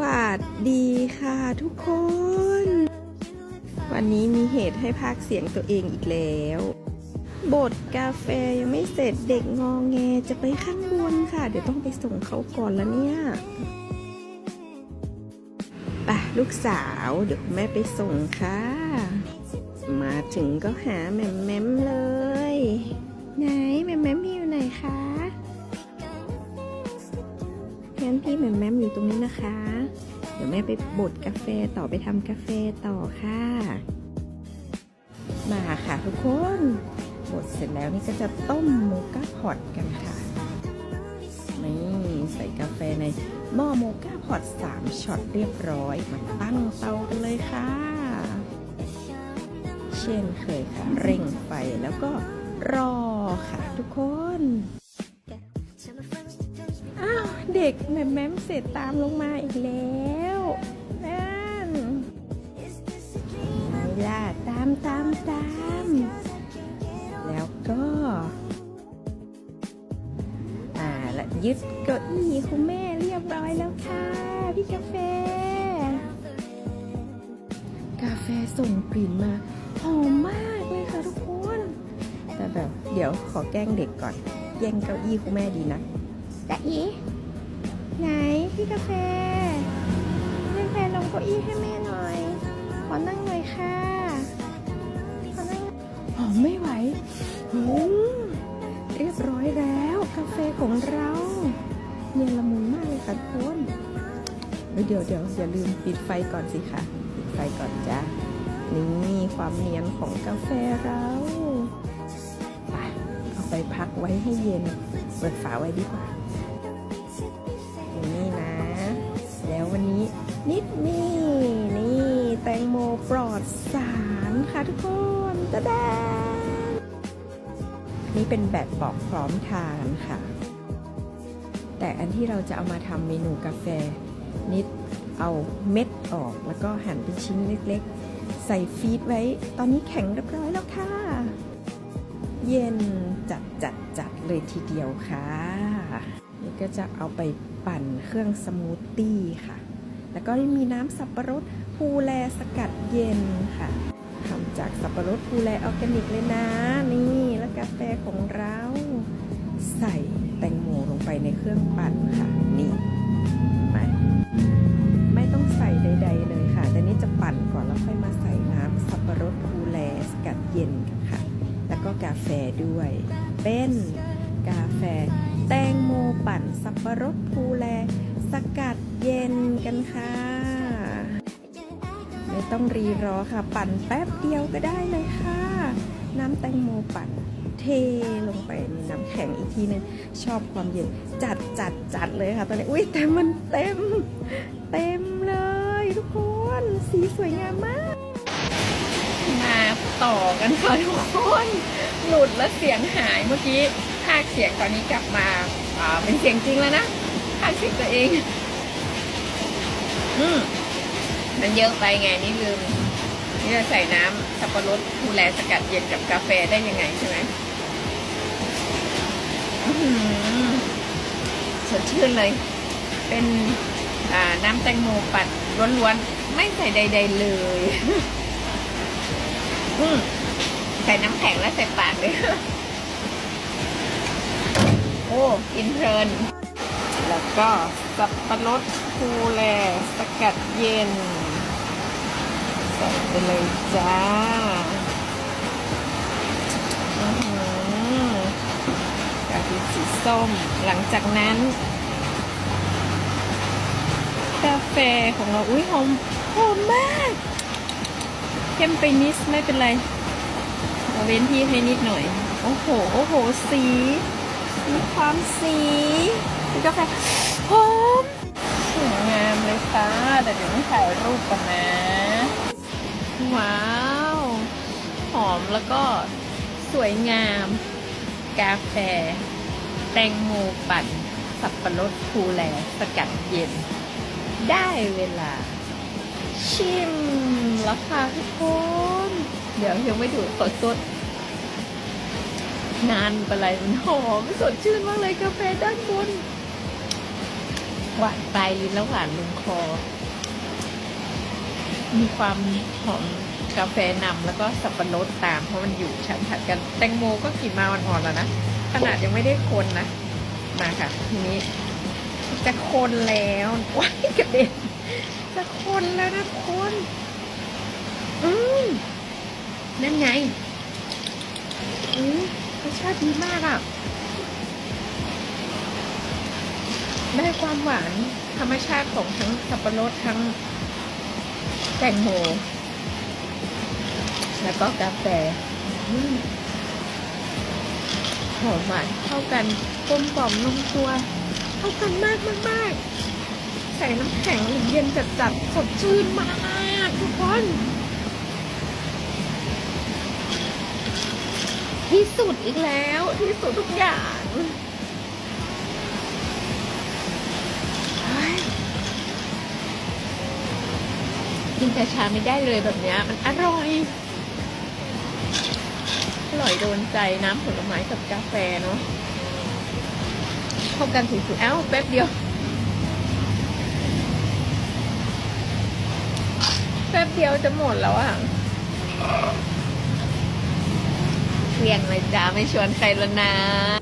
วัสดีค่ะทุกคน วันนี้มีเหตุให้พากเสียงตัวเองอีกแล้วบดกาแฟยังไม่เสร็จเด็กงองแงจะไปข้างบนค่ะ เดี๋ยวต้องไปส่งเขาก่อนแล้วเนี่ยไปลูกสาวเดี๋ยวแม่ไปส่งค่ะ มาถึงก็หาแหม่มแม่มเลย ตรงนี้นะคะ เดี๋ยวแม่ไปบดกาแฟต่อไปทำกาแฟต่อค่ะ มาค่ะทุกคนบดเสร็จแล้วนี่ก็จะต้มโมกาพอตกันค่ะ นี่ใส่กาแฟในหม้อโมกาพอต3ช็อตเรียบร้อยมาตั้งเตากันเลยค่ะ เช่นเคยค่ะ เร่งไฟแล้วก็รอค่ะทุกคนาวเด็กแม่แม่มเสร็จตามลงมาอีกแล้วนั่นไม่ล่ะตามตามตาม แล้วก็อ่าและยึดเก้าอี้คุณแม่เรียบร้อยแล้วค่ะ พี่กาแฟ กาแฟส่งกลิ่นมาหอมมากเลยค่ะทุกคน แต่แบบเดี๋ยวขอแกล้งเด็กก่อน แย่งเก้าอี้คุณแม่ดีนะแต่อี ไหนพี่กาแฟพี่กาแฟลงเก้าอี้ให้แม่หน่อย ขอนั่งหน่อยค่ะขอนั่งหอมไม่ไหวอืมเรียบร้อยแล้วกาแฟของเราเนียนละมุนมากเลยค่ะทุกคนเดี๋ยวเดี๋ยวอย่าลืมปิดไฟก่อนสิค่ะ ปิดไฟก่อนจ้านี่ความเนียนของกาแฟเราไปเอาไปพักไว้ให้เย็น เปิดฝาไว้ดีกว่า เป็นแบบปอกพร้อมทานค่ะ แต่อันที่เราจะเอามาทำเมนูกาแฟนิดเอาเม็ดออกแล้วก็หั่นเป็นชิ้นเล็กๆ ใส่ฟีดไว้ ตอนนี้แข็งเรียบร้อยแล้วค่ะ เย็นจัดจัดจัดเลยทีเดียวค่ะ นี่ก็จะเอาไปปั่นเครื่องสมูทตี้ค่ะ แล้วก็มีน้ำสับปะรดภูแลสกัดเย็นค่ะทำจากสับปะรดภูแลออร์แกนิกเลยนะ นี่ กาแฟของเรา ใส่แตงโมลงไปในเครื่องปั่นค่ะ นี่มาไม่ต้องใส่ใด ๆ เลยค่ะ แต่นี่จะปั่นก่อนแล้วค่อยมาใส่น้ำสับปะรดภูแลสกัดเย็นค่ะ แล้วก็กาแฟด้วย เป็นกาแฟ แตงโมปั่นสับปะรดภูแลสกัดเย็นกันค่ะไม่ต้องรีรอค่ะ ปั่นแป๊บเดียวก็ได้เลยค่ะ น้ำแตงโมปั่น เทลงไปในน้ำแข็งอีกทีนึงชอบความเย็นจัดจัดจัดเลยค่ะตอนนี้อุ้ยแต่มันเต็ม เต็มเลยทุกคนสีสวยงามมาก มาต่อกันค่ะทุกคนหลุดแล้วเสียงหายเมื่อกี้ภาคเสียงตอนนี้กลับมาอ่าเป็นเสียงจริงแล้วนะภาคเสียงตัวเองอืมมันเยอะไปไงนี่ลืมนี่จะใส่น้ำสับปะรดดูแลสกัดเย็นกับกาแฟได้ยังไงใช่ไหม สดชื่นเลย เป็นอ่าน้ำแตงโมปัดล้วนๆ ไม่ใส่ใด ๆ เลยอืมใส่น้ำแข็งแล้วใส่ปากเลย โอ้กินเพลิน แล้วก็สับปะรดภูแลสกัดเย็น ใส่ไปเลยจ้าอื้อหื อกะทิสีส้ม หลังจากนั้น กาแฟของเราอุ้ยหอมหอมมากเข้มไปนิดไม่เป็นไรเราเว้นที่ให้นิดหน่อย โอ้โห โอ้โห สีมีความสีมีกาแฟหอมสวยงามเลยค่ะแต่เดี๋ยวต้องถ่ายรูปก่อนนะ ว้าว หอมแล้วก็สวยงาม กาแฟ แตงโมปั่น สับปะรดภูแลสกัดเย็น ได้เวลา ชิมแล้วค่ะทุกคน เดี๋ยวยังไม่ดูดสดสดๆนานไปเลยมันหอมสดชื่นมากเลยกาแฟด้านบน หวานปลายลิ้นแล้วหวานลงคอ มีความหอมกาแฟนำแล้วก็สับปะรดตามเพราะมันอยู่ชั้นถัดกัน แตงโมก็กลิ่นมาอ่อนๆแล้วนะ ขนาดยังไม่ได้คนนะ มาค่ะ ทีนี้ จะคนแล้วว้ายกระเด็นจะคนแล้วนะคนอืมนั่นไงอืมรสชาติดีมากอะ ได้ความหวานธรรมชาติของทั้งสับปะรดทั้งแตงโมแล้วก็กาแฟ อืม หอมหวานเข้ากันกลมกล่อมลงตัว เข้ากันมากมากมากใส่น้ำแข็งหรือเย็นจัดจัดๆสดชื่นมากทุกคน ที่สุดอีกแล้วที่สุดทุกอย่างกินแต่ชาไม่ได้เลยแบบเนี้ยมันอร่อย อร่อยโดนใจน้ำผลไม้กับกาแฟเนาะเข้ากันสุดๆเอ้าแป๊บเดียว แป๊บเดียวจะหมดแล้วอะเพียงเลยจ้าไม่ชวนใครแล้วนะ